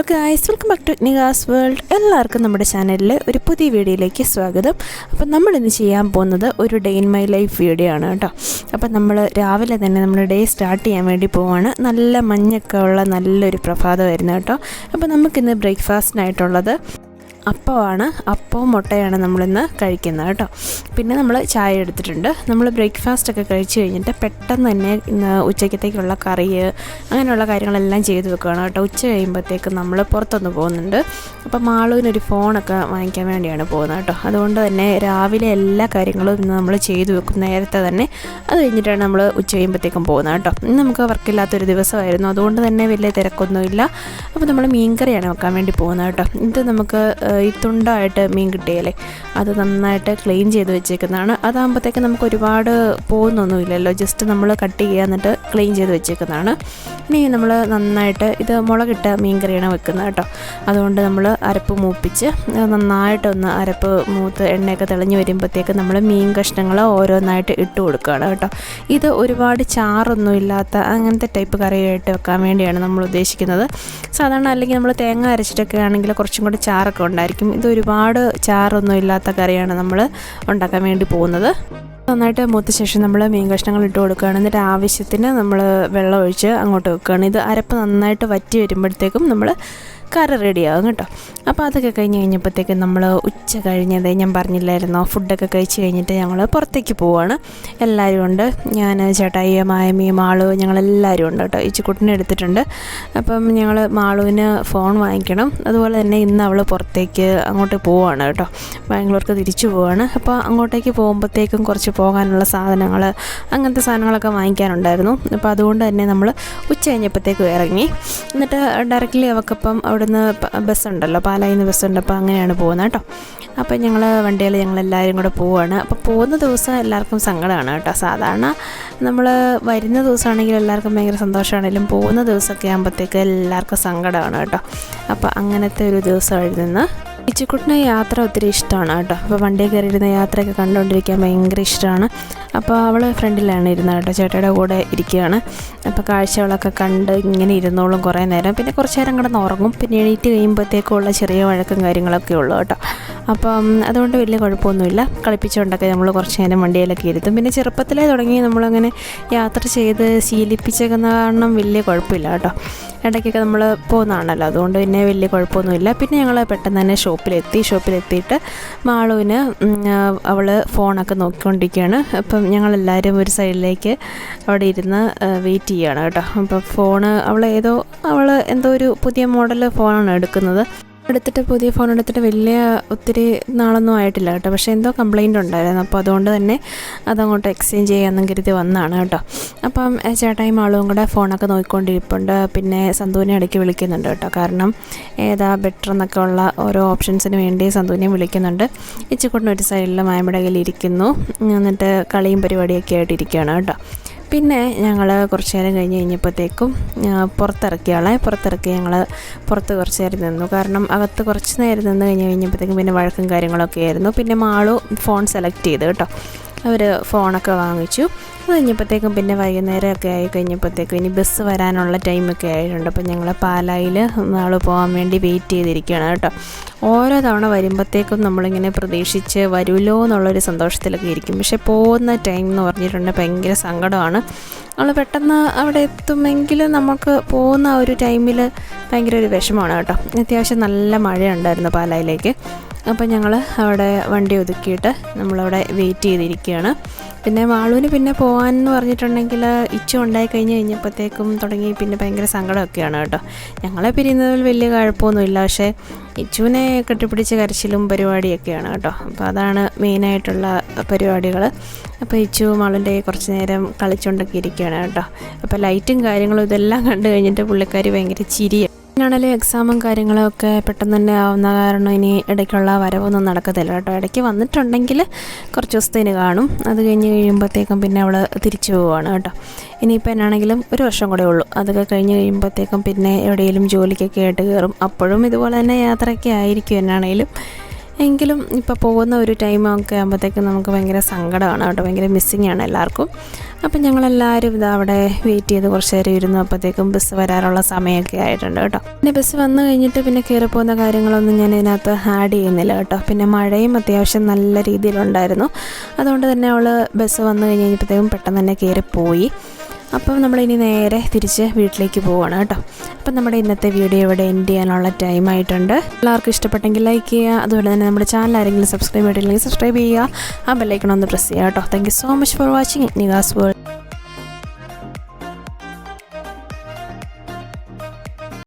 Hello guys welcome back to Niga's world എല്ലാവർക്കും നമ്മുടെ ചാനലിലെ ഒരു പുതിയ വീഡിയോയിലേക്ക് സ്വാഗതം. അപ്പം നമ്മളിന്ന് ചെയ്യാൻ പോകുന്നത് ഒരു day in my life video ആണ് കേട്ടോ. അപ്പം നമ്മൾ രാവിലെ തന്നെ നമ്മുടെ ഡേ സ്റ്റാർട്ട് ചെയ്യാൻ വേണ്ടി പോവാണ്. നല്ല മഞ്ഞൊക്കെ ഉള്ള നല്ലൊരു പ്രഭാതമായിരുന്നു കേട്ടോ. അപ്പം നമുക്കിന്ന് ബ്രേക്ക്ഫാസ്റ്റിനായിട്ടുള്ളത് അപ്പമാണ് അപ്പവും മുട്ടയാണ് നമ്മളിന്ന് കഴിക്കുന്നത് കേട്ടോ. പിന്നെ നമ്മൾ ചായ എടുത്തിട്ടുണ്ട്. നമ്മൾ ബ്രേക്ക്ഫാസ്റ്റ് ഒക്കെ കഴിച്ച് കഴിഞ്ഞിട്ട് പെട്ടെന്ന് തന്നെ ഉച്ചയ്ക്കത്തേക്കുള്ള കറി അങ്ങനെയുള്ള കാര്യങ്ങളെല്ലാം ചെയ്ത് വെക്കുകയാണ് കേട്ടോ. ഉച്ച കഴിയുമ്പോഴത്തേക്ക് നമ്മൾ പുറത്തൊന്ന് പോകുന്നുണ്ട്. അപ്പോൾ മാളുവിനൊരു ഫോണൊക്കെ വാങ്ങിക്കാൻ വേണ്ടിയാണ് പോകുന്നത് കേട്ടോ. അതുകൊണ്ട് തന്നെ രാവിലെ എല്ലാ കാര്യങ്ങളും ഇന്ന് നമ്മൾ ചെയ്തു വെക്കും. നേരത്തെ തന്നെ അത് കഴിഞ്ഞിട്ടാണ് നമ്മൾ ഉച്ച കഴിയുമ്പോഴത്തേക്കും പോകുന്നത് കേട്ടോ. ഇന്ന് നമുക്ക് വർക്കില്ലാത്തൊരു ദിവസമായിരുന്നു. അതുകൊണ്ട് തന്നെ വലിയ തിരക്കൊന്നുമില്ല. അപ്പോൾ നമ്മൾ മീൻകറിയാണ് വെക്കാൻ വേണ്ടി പോകുന്നത് കേട്ടോ. ഇത് നമുക്ക് ഈ തുണ്ടായിട്ട് മീൻ കിട്ടിയല്ലേ? അത് നന്നായിട്ട് ക്ലീൻ ചെയ്ത് വെച്ചേക്കുന്നതാണ്. അതാകുമ്പോഴത്തേക്ക് നമുക്ക് ഒരുപാട് പോകുന്നൊന്നുമില്ലല്ലോ. ജസ്റ്റ് നമ്മൾ കട്ട് ചെയ്യുക എന്നിട്ട് ക്ലീൻ ചെയ്ത് വെച്ചേക്കുന്നതാണ്. ഇനി നമ്മൾ നന്നായിട്ട് ഇത് മുളകിട്ട മീൻ കറിയാണ് വെക്കുന്നത് കേട്ടോ. അതുകൊണ്ട് നമ്മൾ അരപ്പ് മൂപ്പിച്ച് നന്നായിട്ടൊന്ന് അരപ്പ് മൂത്ത് എണ്ണയൊക്കെ തെളിഞ്ഞ് വരുമ്പോഴത്തേക്ക് നമ്മൾ മീൻ കഷ്ണങ്ങൾ ഓരോന്നായിട്ട് ഇട്ട് കൊടുക്കുകയാണ് കേട്ടോ. ഇത് ഒരുപാട് ചാറൊന്നും ഇല്ലാത്ത അങ്ങനത്തെ ടൈപ്പ് കറിയായിട്ട് വെക്കാൻ വേണ്ടിയാണ് നമ്മൾ ഉദ്ദേശിക്കുന്നത്. സാധാരണ അല്ലെങ്കിൽ നമ്മൾ തേങ്ങ അരച്ചിട്ടൊക്കെ ആണെങ്കിൽ കുറച്ചും കൂടി ചാറൊക്കെ ഉണ്ടായിരിക്കും. ഇത് ഒരുപാട് ചാറൊന്നും ഇല്ലാത്ത കറിയാണ് നമ്മൾ ഉണ്ടാക്കാൻ വേണ്ടി പോകുന്നത്. നന്നായിട്ട് മൂത്ത ശേഷം നമ്മൾ മീൻ കഷ്ണങ്ങൾ ഇട്ട് കൊടുക്കുകയാണ്. എന്നിട്ട് ആവശ്യത്തിന് നമ്മൾ വെള്ളം ഒഴിച്ച് അങ്ങോട്ട് വെക്കുകയാണ്. ഇത് അരപ്പ് നന്നായിട്ട് വറ്റി വരുമ്പോഴത്തേക്കും നമ്മൾ കറി റെഡിയാകും കേട്ടോ. അപ്പോൾ അതൊക്കെ കഴിഞ്ഞ് കഴിഞ്ഞപ്പോഴത്തേക്കും നമ്മൾ ഉച്ച കഴിഞ്ഞത് ഞാൻ പറഞ്ഞില്ലായിരുന്നോ ഫുഡൊക്കെ കഴിച്ച് കഴിഞ്ഞിട്ട് ഞങ്ങൾ പുറത്തേക്ക് പോവാണ്. എല്ലാവരും ഉണ്ട്. ഞാൻ ചേട്ടായി മായമിയും മാളു ഞങ്ങളെല്ലാവരും ഉണ്ട് കേട്ടോ. ഇച്ചിക്കുട്ടിനെ എടുത്തിട്ടുണ്ട്. അപ്പം ഞങ്ങൾ മാളുവിന് ഫോൺ വാങ്ങിക്കണം. അതുപോലെ തന്നെ ഇന്ന് അവൾ പുറത്തേക്ക് അങ്ങോട്ട് പോവാണ് കേട്ടോ. ബാംഗ്ലൂർക്ക് തിരിച്ചു പോവാണ്. അപ്പോൾ അങ്ങോട്ടേക്ക് പോകുമ്പോഴത്തേക്കും കുറച്ച് പോകാനുള്ള സാധനങ്ങൾ അങ്ങനത്തെ സാധനങ്ങളൊക്കെ വാങ്ങിക്കാനുണ്ടായിരുന്നു. അപ്പോൾ അതുകൊണ്ട് തന്നെ നമ്മൾ ഉച്ച കഴിഞ്ഞപ്പോഴത്തേക്കും ഇറങ്ങി. എന്നിട്ട് ഡയറക്റ്റ്ലി അവൾക്കിപ്പം അവിടുന്ന് ബസ് ബസ്സുണ്ടല്ലോ പാലായിൽ നിന്ന് ബസ്സുണ്ട്. അപ്പോൾ അങ്ങനെയാണ് പോകുന്നത് കേട്ടോ. അപ്പോൾ ഞങ്ങൾ വണ്ടിയിൽ ഞങ്ങളെല്ലാവരും കൂടെ പോവുകയാണ് അപ്പോൾ പോകുന്ന ദിവസം എല്ലാവർക്കും സങ്കടമാണ് കേട്ടോ. സാധാരണ നമ്മൾ വരുന്ന ദിവസമാണെങ്കിൽ എല്ലാവർക്കും ഭയങ്കര സന്തോഷമാണെങ്കിലും പോകുന്ന ദിവസമൊക്കെ ആകുമ്പോഴത്തേക്ക് എല്ലാവർക്കും സങ്കടമാണ് കേട്ടോ. അപ്പോൾ അങ്ങനത്തെ ഒരു ദിവസമായിരുന്നു നിന്ന് ഇച്ചിക്കുട്ടിന് യാത്ര ഒത്തിരി ഇഷ്ടമാണ് കേട്ടോ. അപ്പോൾ വണ്ടിയിൽ കയറിയിരുന്ന യാത്രയൊക്കെ കണ്ടുകൊണ്ടിരിക്കാൻ ഭയങ്കര ഇഷ്ടമാണ്. അപ്പോൾ അവൾ ഫ്രണ്ടിലാണ് ഇരുന്നത് കേട്ടോ. ചേട്ടയുടെ കൂടെ ഇരിക്കുകയാണ്. അപ്പോൾ കാഴ്ചകളൊക്കെ കണ്ട് ഇങ്ങനെ ഇരുന്നോളും കുറേ നേരം. പിന്നെ കുറച്ച് നേരം കിടന്ന് ഉറങ്ങും. പിന്നെ എണീറ്റ് കഴിയുമ്പോഴത്തേക്കുള്ള ചെറിയ വഴക്കും കാര്യങ്ങളൊക്കെ ഉള്ളു കേട്ടോ. അപ്പം അതുകൊണ്ട് വലിയ കുഴപ്പമൊന്നുമില്ല. കളിപ്പിച്ചുകൊണ്ടൊക്കെ നമ്മൾ കുറച്ച് നേരം വണ്ടിയിലൊക്കെ ഇരുത്തും. പിന്നെ ചെറുപ്പത്തിലേ തുടങ്ങി നമ്മളങ്ങനെ യാത്ര ചെയ്ത് ശീലിപ്പിച്ചേക്കുന്ന കാരണം വലിയ കുഴപ്പമില്ല കേട്ടോ. ഇടയ്ക്കൊക്കെ നമ്മൾ പോകുന്നതാണല്ലോ. അതുകൊണ്ട് പിന്നെ വലിയ കുഴപ്പമൊന്നുമില്ല. പിന്നെ ഞങ്ങൾ പെട്ടെന്ന് തന്നെ ഷോപ്പിലെത്തി. ഷോപ്പിലെത്തിയിട്ട് മാളുവിന് അവൾ ഫോണൊക്കെ നോക്കിക്കൊണ്ടിരിക്കുകയാണ്. അപ്പം ഞങ്ങളെല്ലാവരും ഒരു സൈഡിലേക്ക് അവിടെ ഇരുന്ന് വെയിറ്റ് ചെയ്യുകയാണ് കേട്ടോ. അപ്പം ഫോണ് അവൾ ഏതോ അവൾ എന്തോ ഒരു പുതിയ മോഡൽ ഫോണാണ് എടുക്കുന്നത്. എടുത്തിട്ട് പുതിയ ഫോൺ എടുത്തിട്ട് വലിയ ഒത്തിരി നാളൊന്നും ആയിട്ടില്ല കേട്ടോ. പക്ഷേ എന്തോ കംപ്ലൈന്റ് ഉണ്ടായിരുന്നു. അപ്പോൾ അതുകൊണ്ട് തന്നെ അതങ്ങോട്ട് എക്സ്ചേഞ്ച് ചെയ്യാമെന്നും കരുതി വന്നതാണ് കേട്ടോ. അപ്പം ചേട്ടായും ആളും കൂടെ ഫോണൊക്കെ നോക്കിക്കൊണ്ടിരിപ്പുണ്ട്. പിന്നെ സന്തുവിനെ ഇടയ്ക്ക് വിളിക്കുന്നുണ്ട് കേട്ടോ. കാരണം ഏതാ ബെറ്റർ എന്നൊക്കെ ഉള്ള ഓരോ ഓപ്ഷൻസിന് വേണ്ടി സന്തുവിനെ വിളിക്കുന്നുണ്ട്. ഇച്ചിക്കൊണ്ട് ഒരു സൈഡിൽ മായയുടെ കയ്യിൽ ഇരിക്കുന്നു. എന്നിട്ട് കളിയും പരിപാടിയൊക്കെ ആയിട്ട് ഇരിക്കുകയാണ് കേട്ടോ. പിന്നെ ഞങ്ങൾ കുറച്ച് നേരം കഴിഞ്ഞ് കഴിഞ്ഞപ്പോഴത്തേക്കും ആ, പുറത്തിറക്കിയ ആളെ. പുറത്തിറക്കി ഞങ്ങൾ പുറത്ത് കുറച്ച് നേരം നിന്നു. കാരണം അകത്ത് കുറച്ച് നേരം നിന്ന് കഴിഞ്ഞ് കഴിഞ്ഞപ്പോഴത്തേക്കും പിന്നെ വഴക്കും കാര്യങ്ങളൊക്കെ ആയിരുന്നു. പിന്നെ മാളു ഫോൺ സെലക്ട് ചെയ്ത് കേട്ടോ. അവർ ഫോണൊക്കെ വാങ്ങിച്ചു. അത് കഴിഞ്ഞപ്പോഴത്തേക്കും പിന്നെ വൈകുന്നേരമൊക്കെ ആയി കഴിഞ്ഞപ്പോഴത്തേക്കും ഇനി ബസ് വരാനുള്ള ടൈമൊക്കെ ആയിട്ടുണ്ട്. അപ്പോൾ ഞങ്ങൾ പാലായിൽ നാൾ പോകാൻ വേണ്ടി വെയിറ്റ് ചെയ്തിരിക്കുകയാണ് കേട്ടോ. ഓരോ തവണ വരുമ്പോഴത്തേക്കും നമ്മളിങ്ങനെ പ്രതീക്ഷിച്ച് വരുമല്ലോ എന്നുള്ളൊരു സന്തോഷത്തിലൊക്കെ ഇരിക്കും. പക്ഷെ പോകുന്ന ടൈം എന്ന് പറഞ്ഞിട്ടുണ്ടെങ്കിൽ ഭയങ്കര സങ്കടമാണ്. നമ്മൾ പെട്ടെന്ന് അവിടെ എത്തുമെങ്കിൽ നമുക്ക് പോകുന്ന ആ ഒരു ടൈമിൽ ഭയങ്കര ഒരു വിഷമമാണ് കേട്ടോ. അത്യാവശ്യം നല്ല മഴയുണ്ടായിരുന്നു പാലായിലേക്ക്. അപ്പോൾ ഞങ്ങൾ അവിടെ വണ്ടി ഒതുക്കിയിട്ട് നമ്മളവിടെ വെയിറ്റ് ചെയ്തിരിക്കുകയാണ്. പിന്നെ വാളൂന് പിന്നെ പോകാൻ എന്ന് പറഞ്ഞിട്ടുണ്ടെങ്കിൽ ഇച്ച ഉണ്ടായി കഴിഞ്ഞ് കഴിഞ്ഞപ്പോഴത്തേക്കും തുടങ്ങി പിന്നെ ഭയങ്കര സങ്കടമൊക്കെയാണ് കേട്ടോ. ഞങ്ങളെ പിരിയുന്നതിൽ വലിയ കുഴപ്പമൊന്നുമില്ല. പക്ഷേ ഇച്ചുവിനെ കെട്ടിപ്പിടിച്ച് കരച്ചിലും പരിപാടിയൊക്കെയാണ് കേട്ടോ. അപ്പോൾ അതാണ് മെയിനായിട്ടുള്ള പരിപാടികൾ അപ്പോൾ ഇച്ചു മാളിന്റെ കുറച്ച് നേരം കളിച്ചുകൊണ്ടൊക്കെ ഇരിക്കുകയാണ് കേട്ടോ. അപ്പോൾ ലൈറ്റും കാര്യങ്ങളും ഇതെല്ലാം കണ്ടു കഴിഞ്ഞിട്ട് പുള്ളിക്കാരി ഭയങ്കര ചിരിയാണ് ആണെങ്കിലും എക്സാമും കാര്യങ്ങളൊക്കെ പെട്ടെന്ന് തന്നെ ആവുന്ന കാരണം ഇനി ഇടയ്ക്കുള്ള വരവൊന്നും നടക്കത്തില്ല കേട്ടോ. ഇടയ്ക്ക് വന്നിട്ടുണ്ടെങ്കിൽ കുറച്ച് ദിവസത്തേന് കാണും. അത് കഴിഞ്ഞ് കഴിയുമ്പോഴത്തേക്കും പിന്നെ അവൾ തിരിച്ചു പോവുകയാണ് കേട്ടോ. ഇനിയിപ്പോൾ എന്നാണെങ്കിലും ഒരു വർഷം കൂടെ ഉള്ളൂ. അതൊക്കെ കഴിഞ്ഞ് കഴിയുമ്പോഴത്തേക്കും പിന്നെ എവിടെയെങ്കിലും ജോലിക്കൊക്കെ ആയിട്ട് കയറും. അപ്പോഴും ഇതുപോലെ തന്നെ യാത്രയൊക്കെ ആയിരിക്കും എന്നാണേലും. എങ്കിലും ഇപ്പോൾ പോകുന്ന ഒരു ടൈമൊക്കെ ആകുമ്പോഴത്തേക്കും നമുക്ക് ഭയങ്കര സങ്കടമാണ് കേട്ടോ. ഭയങ്കര മിസ്സിങ് ആണ് എല്ലാവർക്കും. അപ്പം ഞങ്ങളെല്ലാവരും ഇത് അവിടെ വെയിറ്റ് ചെയ്ത് കുറച്ച് നേരം ഇരുന്നു. അപ്പോഴത്തേക്കും ബസ് വരാനുള്ള സമയമൊക്കെ ആയിട്ടുണ്ട് കേട്ടോ. പിന്നെ ബസ് വന്നു കഴിഞ്ഞിട്ട് പിന്നെ കയറി പോകുന്ന കാര്യങ്ങളൊന്നും ഞാൻ ഇതിനകത്ത് ആഡ് ചെയ്യുന്നില്ല കേട്ടോ. പിന്നെ മഴയും അത്യാവശ്യം നല്ല രീതിയിലുണ്ടായിരുന്നു. അതുകൊണ്ട് തന്നെ അവൾ ബസ് വന്നു കഴിഞ്ഞ് കഴിഞ്ഞപ്പോഴത്തേക്കും പെട്ടെന്ന് തന്നെ കയറിപ്പോയി പോയി. അപ്പം നമ്മളിനി നേരെ തിരിച്ച് വീട്ടിലേക്ക് പോവുകയാണ് കേട്ടോ. അപ്പം നമ്മുടെ ഇന്നത്തെ വീഡിയോ ഇവിടെ എൻഡ് ചെയ്യാനുള്ള ടൈം ആയിട്ടുണ്ട്. എല്ലാവർക്കും ഇഷ്ടപ്പെട്ടെങ്കിൽ ലൈക്ക് ചെയ്യുക. അതുപോലെ തന്നെ നമ്മുടെ ചാനൽ ആരെങ്കിലും സബ്സ്ക്രൈബ് ചെയ്തിട്ടില്ലെങ്കിൽ സബ്സ്ക്രൈബ് ചെയ്യുക. ആ ബെല്ലൈക്കൺ ഒന്ന് പ്രസ് ചെയ്യുക കേട്ടോ. Thank so much for watching Niga's world